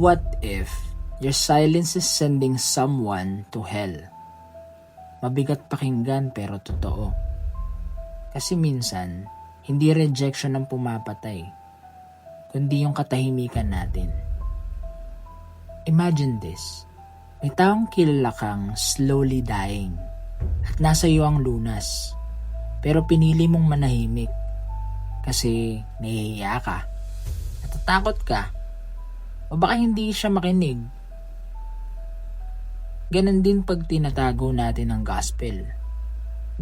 What if your silence is sending someone to hell? Mabigat pakinggan pero totoo. Kasi minsan, hindi rejection ang pumapatay, kundi yung katahimikan natin. Imagine this. May taong kilala kang slowly dying at nasa iyo ang lunas. Pero pinili mong manahimik kasi nahihiya ka. Natatakot ka. O baka hindi siya makinig. Ganon din pag tinatago natin ang gospel.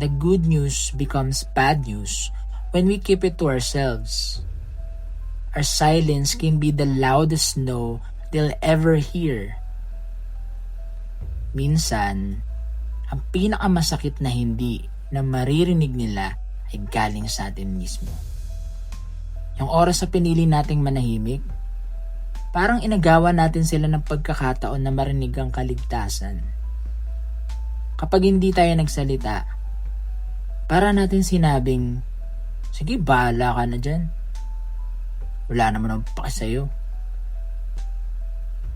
The good news becomes bad news when we keep it to ourselves. Our silence can be the loudest no they'll ever hear. Minsan, ang pinakamasakit na hindi na maririnig nila ay galing sa atin mismo. Yung oras sa pinili nating manahimik, parang inagawa natin sila ng pagkakataon na marinig ang kaligtasan. Kapag hindi tayo nagsalita, para natin sinabing, sige, bahala ka na dyan. Wala naman ang paki sa'yo.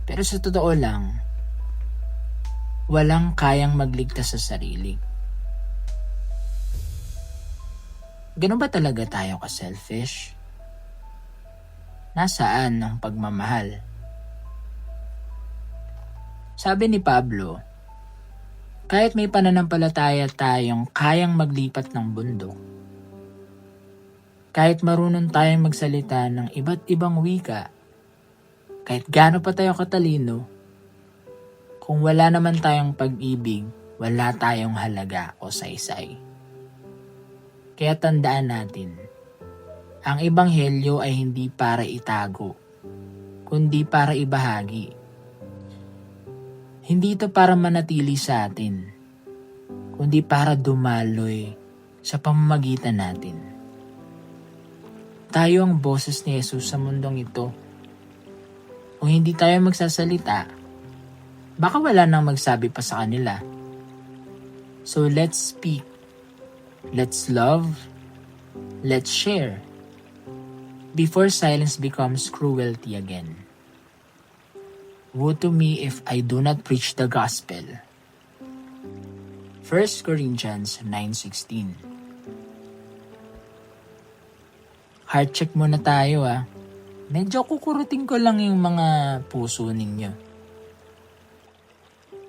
Pero sa totoo lang, walang kayang magligtas sa sarili. Ganun ba talaga tayo ka-selfish? Nasaan ang pagmamahal? Sabi ni Pablo, kahit may pananampalataya tayong kayang maglipat ng bundok, kahit marunong tayong magsalita ng iba't ibang wika, kahit gaano pa tayo katalino, kung wala naman tayong pag-ibig, wala tayong halaga o saysay. Kaya tandaan natin, ang ebanghelyo ay hindi para itago, kundi para ibahagi. Hindi ito para manatili sa atin, kundi para dumaloy sa pamamagitan natin. Tayo ang boses ni Jesus sa mundong ito. Kung hindi tayo magsasalita, baka wala nang magsabi pa sa kanila. So let's speak. Let's love. Let's share. Before silence becomes cruelty again. Woe to me if I do not preach the gospel. 1 Corinthians 9.16 Heart check muna tayo ah. Medyo kukurutin ko lang yung mga puso ninyo.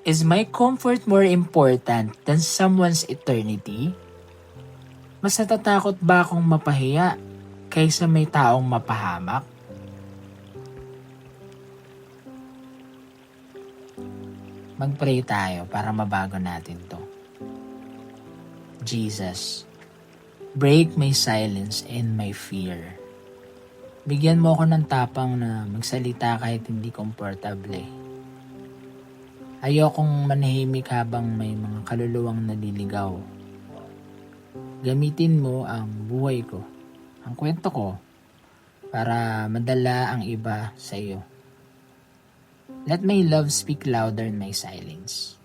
Is my comfort more important than someone's eternity? Mas natatakot ba akong mapahiya kaysa may taong mapahamak? Mag-pray tayo para mabago natin to. Jesus, break my silence and my fear. Bigyan mo ako ng tapang na magsalita kahit hindi komportable. Ayokong manahimik habang may mga kaluluwang naliligaw. Gamitin mo ang buhay ko, ang kwento ko, para madala ang iba sa iyo. Let my love speak louder in my silence.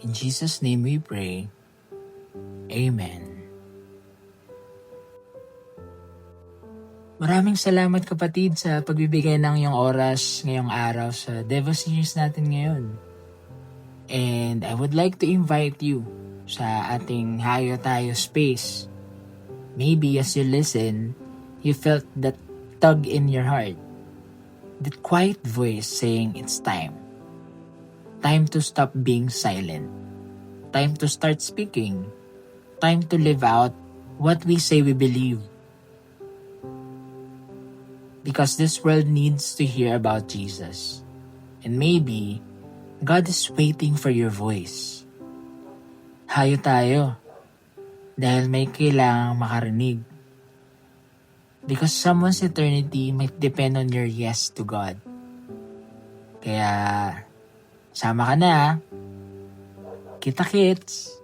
In Jesus' name we pray. Amen. Maraming salamat kapatid sa pagbibigay ng iyong oras ngayong araw sa Devo Series natin ngayon. And I would like to invite you sa ating Hayo Tayo space. Maybe as you listen, you felt that tug in your heart. That quiet voice saying it's time. Time to stop being silent. Time to start speaking. Time to live out what we say we believe because this world needs to hear about Jesus. And maybe, God is waiting for your voice. Hayo tayo. Dahil may kailangang makarinig. Because someone's eternity might depend on your yes to God. Kaya, sama ka na. Kita kits.